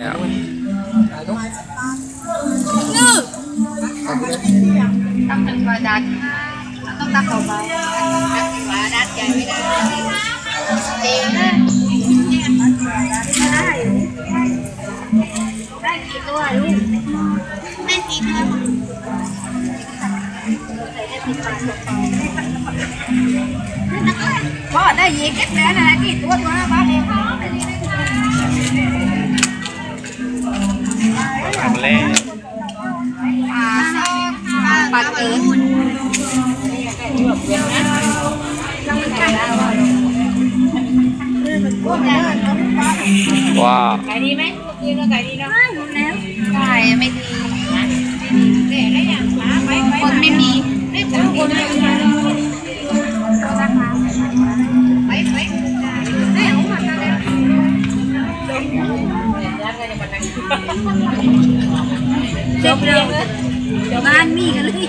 Yeah. Ngư. Tâm thần và đạt. Tâm tâm cầu vào. Tâm thần và đạt chạy với đạt. Tiền á. Đây chị tôi luôn. Đây chị tôi. Bỏ ở đây gì cách bé này cái tuốt quá bác đi. ปัดเอิญว้าวขายดีไหมคืนก็ขายดีเนาะหมดแล้วขายไม่ดี Sobrang. Jogaan kali.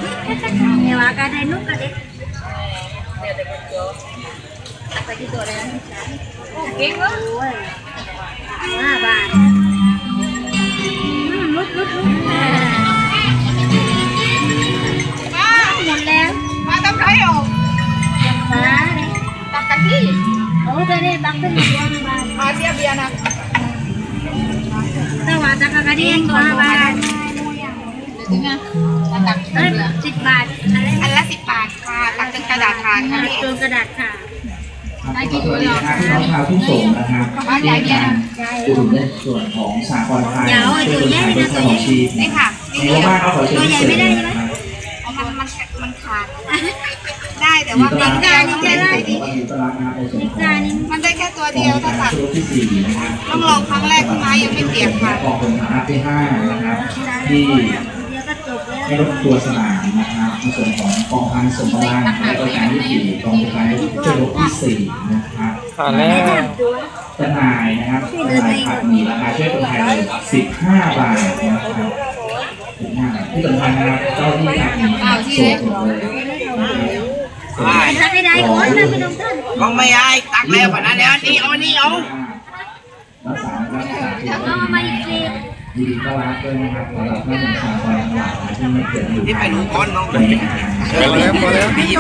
Bang. Nuk nuk กไปที่ตัวเลยเก่งวะห้าบาทลุกลุกลุกหมดแล้วมาทำไรออกมาตักกันที่โอ้จะได้บักขึ้นหมดแล้วบาทมาเทียบเบียร์นะถ้าว่าตะกะดีก็ห้าบาทถึงไงมาตักเอ้ยสิบบาทอะไรอันละสิบบาทค่ะตักเป็นกระดาษทานค่ะพี่ตัวกระดาษค่ะได้กี่ตัวแล้วครับพี่น้องชาวทุ่งสงนะครับที่มีการอุดหนุนในส่วนของสากลไทยช่วยคนไทยด้วยขนมชีพนี่ค่ะในโรงบ้านเขาขอเชิญพิเศษนะครับเอามันมันมันขาดได้แต่มีว่าตมันลาดได้ในนี่ส่ได้วนของวันนี้ตลาด เดีอยวงถ้าการตักชุดที่สี่นะครับต้องลองครั้งแรกที่มายังไม่เปียกค่ะกองเป็นฐานะที่ห้านะครับ ที่เดี๋ยวก็จบแล้วให้รถตัวสนามนะครับในส่วนของกองพันสมบัติและก็การที่สี่กองพันช่วยรถที่สี่นะครับผ่านแล้วจำหน่ายนะครับจำหน่ายผักมีราคาช่วยคนไทยเลย15บาทนะครับ15บาทที่สำคัญนะครับเจ้าที่ผักมีโสดหมดเลยถ้าไม่ได้โอ้ยไม่ต้องท่านก็ไม่ได้ตักแล้วปะนั้นแล้วนี่เอานี่เอารักษารักษาตัวเอามาอีกสิยินดีต้อนรับด้วยนะครับสำหรับท่านผู้ชมชาวจังหวัดที่ไม่เกิดอยู่ con mày ai? Tắt leo phải nè leo đi ôi đi ôi. Đi phải con không? Đi